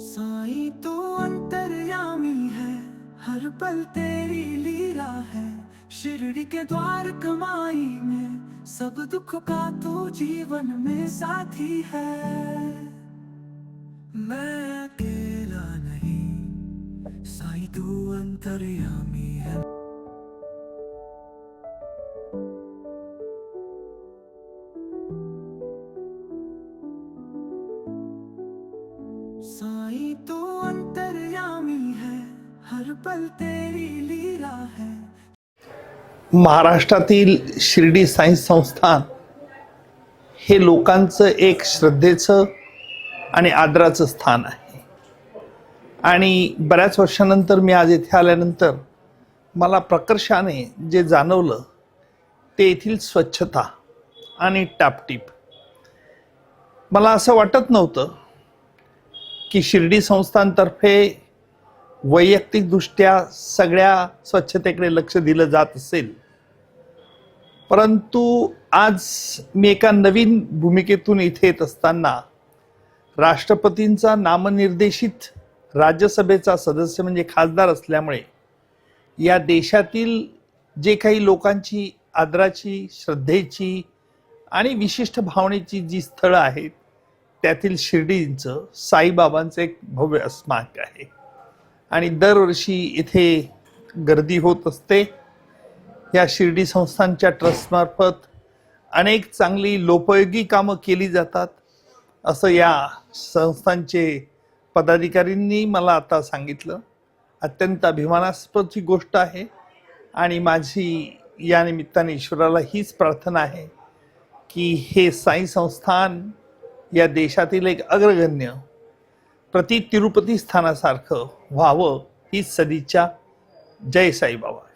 साई तो अंतर्यामी है, हर पल तेरी लीला है। शिरडी के द्वार कमाई में, सब दुख का तो जीवन में साथी है। मैं अकेला नहीं, साई तू अंतर्यामी है। So तू अंतर्यामी है हर पल तेरी लीला है। महाराष्ट्रातील शिर्डी सायन्स संस्थान हे लोकांचं एक श्रद्धेचं आणि आदराचं स्थान आहे. आणि बऱ्याच वर्षानंतर मी आज येथे आल्यानंतर मला प्रकर्षाने जे जाणवलं ते येथील स्वच्छता आणि टापटीप. मला असं वाटत नव्हतं की शिर्डी संस्थांतर्फे वैयक्तिकदृष्ट्या सगळ्या स्वच्छतेकडे लक्ष दिलं जात असेल. परंतु आज मी एका नवीन भूमिकेतून इथे येत असताना राष्ट्रपतींचा नामनिर्देशित राज्यसभेचा सदस्य म्हणजे खासदार असल्यामुळे या देशातील जे काही लोकांची आदराची श्रद्धेची आणि विशिष्ट भावनेची जी स्थळं आहेत त्यातील शिर्डींचं साईबाबांचं एक भव्य स्मारक आहे. आणि दरवर्षी इथे गर्दी होत असते. या शिर्डी संस्थांच्या ट्रस्टमार्फत अनेक चांगली लोपयोगी कामं केली जातात. असं या संस्थांचे पदाधिकारींनी मला आता सांगितलं. अत्यंत अभिमानास्पदची गोष्ट आहे. आणि माझी या निमित्ताने ईश्वराला हीच प्रार्थना आहे की हे साई संस्थान या देशातील एक अग्रगण्य प्रति तिरुपती स्थानासारखं व्हावं हीच सदिच्छा जय साईबाबा.